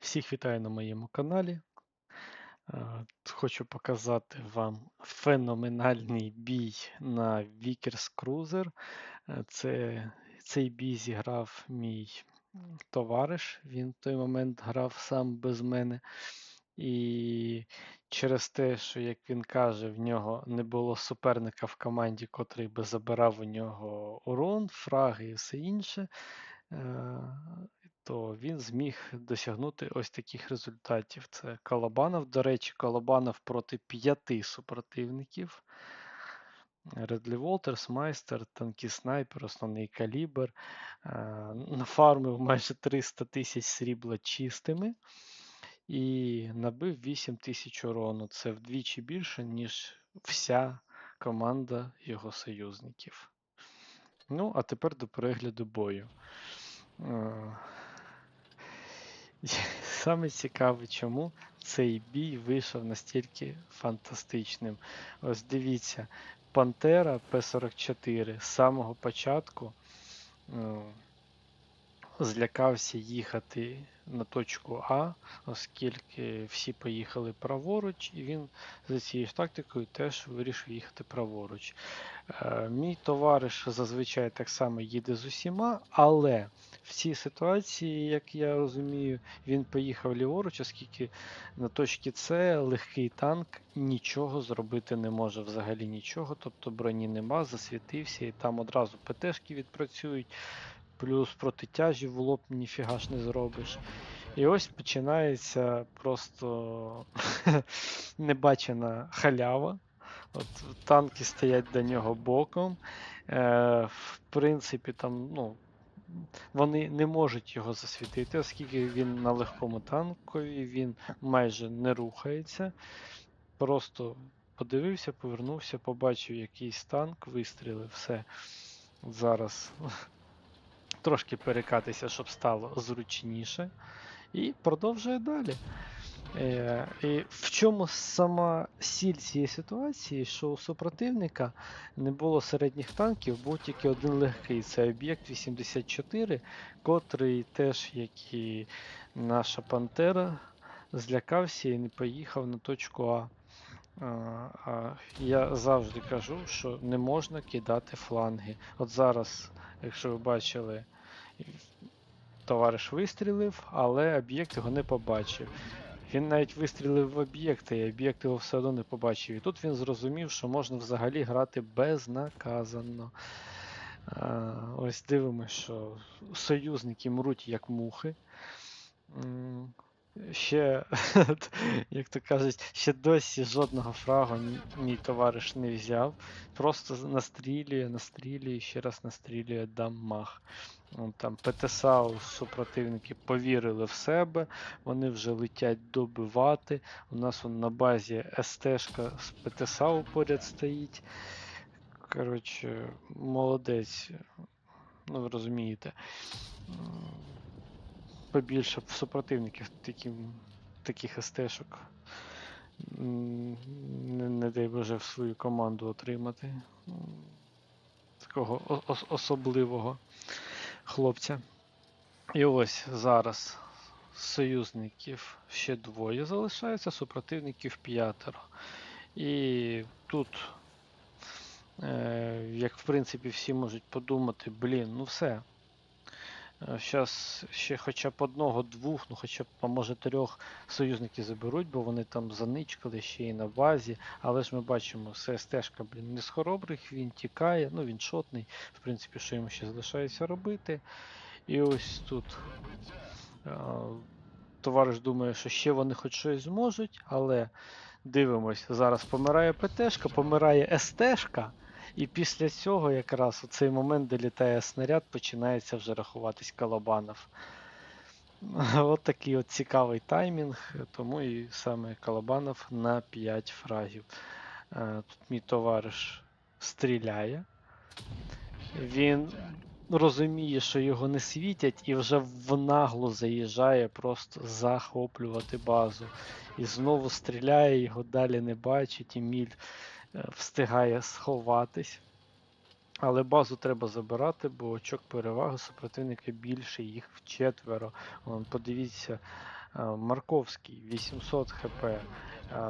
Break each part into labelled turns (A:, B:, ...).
A: Всіх вітаю на моєму каналі. Е, Хочу показати вам феноменальний бій на Vickers Cruiser. Е, Це, цей бій зіграв мій товариш. Він в той момент грав сам без мене. І через те, що, як він каже, в нього не було суперника в команді, котрий би забирав у нього урон, фраги і все інше, е, то він зміг досягнути ось таких результатів. Це Колобанов. До речі, Колобанов проти п'яти супротивників. Редлі Волтерс, Майстер, танкі снайпер, основний калібр. Е, Нафармив майже 300 тисяч срібла чистими і набив 8 тисяч урону. Це вдвічі більше, ніж вся команда його союзників. Ну, а тепер до перегляду бою. Саме цікаве, чому цей бій вийшов настільки фантастичним. Ось дивіться, Пантера П-44 з самого початку е, злякався їхати на точку А, оскільки всі поїхали праворуч, і він за цією ж тактикою теж вирішив їхати праворуч. Е, Мій товариш зазвичай так само їде з усіма, але в цій ситуації, як я розумію, він поїхав ліворуч, оскільки на точці С легкий танк нічого зробити не може, взагалі нічого, тобто броні нема, засвітився, і там одразу ПТшки відпрацюють, плюс проти тяжів в лоб ніфіга ж не зробиш. І ось починається просто небачена халява. От танки стоять до нього боком. Е, в принципі, там, ну, вони не можуть його засвітити, оскільки він на легкому танкові, він майже не рухається. Просто подивився, повернувся, побачив якийсь танк, вистрілив, все. Зараз трошки перекатися, щоб стало зручніше. І продовжує далі. Е, і в чому сама сіль цієї ситуації, що у супротивника не було середніх танків, був тільки один легкий. Це об'єкт 84, котрий теж, як і наша Пантера, злякався і не поїхав на точку А. А, я завжди кажу, що не можна кидати фланги. От зараз, якщо ви бачили, товариш вистрілив, але об'єкт його не побачив. Він навіть вистрілив в об'єкти, і об'єкт його все одно не побачив. І тут він зрозумів, що можна взагалі грати безнаказано. Ось дивимося, що союзники мруть як мухи. Ще, як то кажуть, ще досі жодного фрагу мій, товариш не взяв. Просто настрілює, настрілює, ще раз настрілює дамаг. Там ПТСАУ супротивники повірили в себе, вони вже летять добивати. У нас вон на базі СТшка з ПТСАУ поряд стоїть. Коротше, молодець. Ну, ви розумієте. Побільше супротивників таким, таких СТшок. Не, не дай Боже в свою команду отримати. Такого ос- особливого хлопця. І ось зараз союзників ще двоє залишається, супротивників п'ятеро. І тут, е, як в принципі всі можуть подумати, блін, ну все. Зараз ще хоча б одного, двох, ну хоча б, а може трьох союзників заберуть, бо вони там заничкали ще й на базі. Але ж ми бачимо, все стежка, блін, не з хоробрих, він тікає, ну він шотний, в принципі, що йому ще залишається робити. І ось тут а, товариш думає, що ще вони хоч щось зможуть, але дивимось, зараз помирає ПТшка, помирає СТшка, і після цього якраз у цей момент, де літає снаряд, починається вже рахуватись Калабанов. От такий от цікавий таймінг, тому і саме Калабанов на 5 фрагів. Е, Тут мій товариш стріляє. Він розуміє, що його не світять, і вже в наглу заїжджає просто захоплювати базу. І знову стріляє, його далі не бачить, і міль встигає сховатись. Але базу треба забирати, бо очок переваги супротивника більше, їх вчетверо. Вон, подивіться, Е, Марковський 800 хп.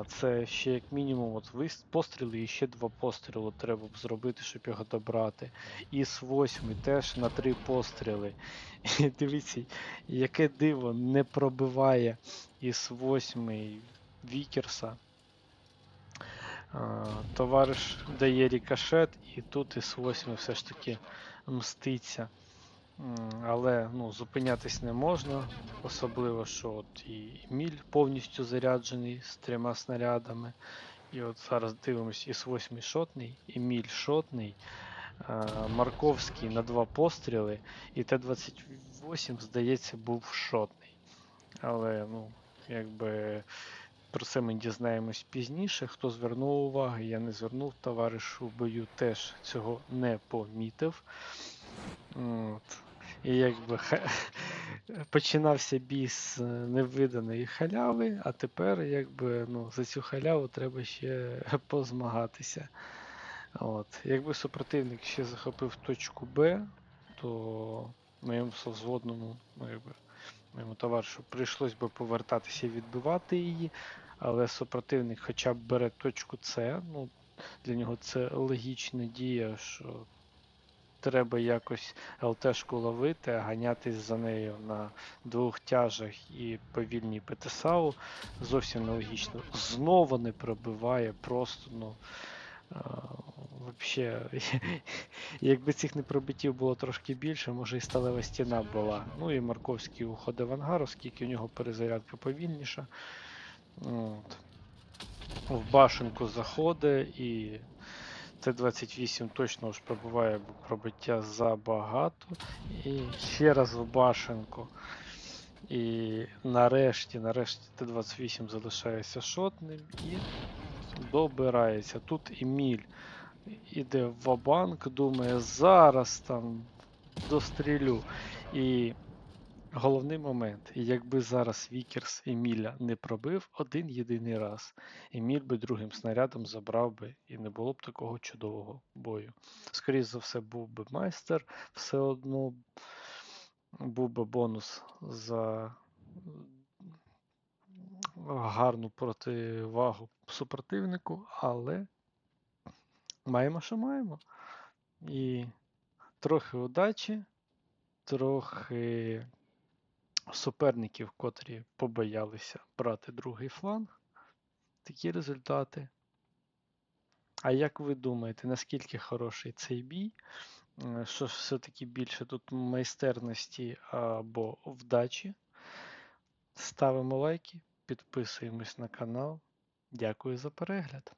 A: Це ще як мінімум от постріли і ще два постріли треба б зробити, щоб його добрати. Іс 8 теж на три постріли. І дивіться, яке диво не пробиває Іс 8 Вікерса. Товариш дає рікошет, і тут Іс 8 все ж таки мститься. Але ну, зупинятись не можна, особливо, що от і Міль повністю заряджений з трьома снарядами. І от зараз дивимось, іс 8 шотний, Еміль шотний, Марковський на два постріли, і Т-28, здається, був шотний. Але, ну, якби про це ми дізнаємось пізніше. Хто звернув увагу, я не звернув, товариш у бою теж цього не помітив. От. І якби ха- починався бій з невиданої халяви, а тепер якби ну, за цю халяву треба ще позмагатися. От. Якби супротивник ще захопив точку Б, то моєму совзводному, ну, якби, моєму товаришу прийшлось би повертатися і відбивати її, але супротивник хоча б бере точку С, ну, для нього це логічна дія, що треба якось ЛТшку ловити, а ганятись за нею на двох тяжах і повільній ПТСАУ зовсім нелогічно. Знову не пробиває, просто, ну. Вообще, якби цих непробиттів було трошки більше, може і сталева стіна була. Ну і Марковський уходить в ангар, оскільки у нього перезарядка повільніша. От. В башенку заходить і Т-28 точно ж пробиває, пробиття забагато. І ще раз в башенку. І нарешті, нарешті Т-28 залишається шотним і добирається. Тут Еміль іде в банк думає, зараз там дострілю. І головний момент, якби зараз Вікерс Еміля не пробив один єдиний раз, Еміль би другим снарядом забрав би і не було б такого чудового бою. Скоріше за все, був би майстер, все одно був би бонус за гарну противагу супротивнику, але маємо, що маємо. І трохи удачі, трохи суперників, котрі побоялися брати другий фланг. Такі результати. А як ви думаєте, наскільки хороший цей бій? Е, Що все-таки більше тут майстерності або вдачі? Ставимо лайки, підписуємось на канал. Дякую за перегляд.